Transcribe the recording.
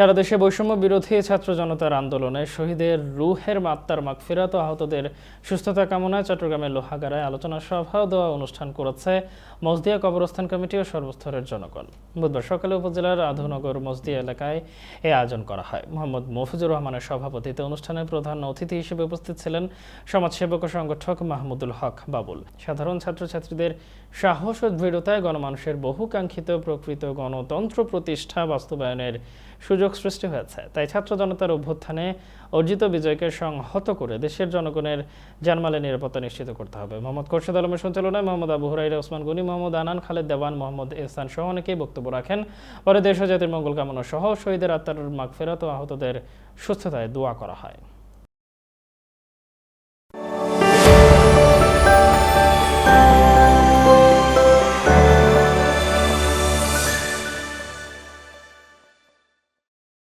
সারা দেশে বৈষম্য বিরোধী ছাত্র জনতার আন্দোলনে শহীদের রুহের মাত্তার মাগফিরাত ও আহতদের সুস্থতা কামনায় চট্টগ্রামের লোহাগাড়ায় আলোচনা সভা দেওয়া অনুষ্ঠান করেছে মজদিয়া কবরস্থান কমিটি ও সর্বস্তরের জনগণ। বুধবার সকালে উপজেলার আধুনগর মজদিয়া এলাকায় এ আয়োজন করা হয়। মোহাম্মদ মফিজুর রহমানের সভাপতিত্বে অনুষ্ঠানের প্রধান অতিথি হিসেবে উপস্থিত ছিলেন সমাজসেবক ও সংগঠক মাহমুদুল হক বাবুল। সাধারণ ছাত্রছাত্রীদের সাহস ও দৃঢ়তায় গণমানুষের বহুকাঙ্ক্ষিত প্রকৃত গণতন্ত্র প্রতিষ্ঠা বাস্তবায়নের সুযোগ সৃষ্টি হয়েছে। তাই ছাত্র জনতার অভ্যুত্থানে অর্জিত বিজয়কে সংহত করে দেশের জনগণের জানমালের নিরাপত্তা নিশ্চিত করতে হবে। মোহাম্মদ খোরশেদ আলমের সঞ্চালনায় মোহাম্মদ আবু হুরাইরা, ওসমান গনি, মোহাম্মদ আনান, খালেদ দেওয়ান, মোহাম্মদ এহসান সহ অনেকেই বক্তব্য রাখেন। পরে দেশ জাতির মঙ্গল কামনা সহ শহীদের আত্মার মাগ মাগফেরাত ও আহতদের সুস্থতায় দোয়া করা হয়।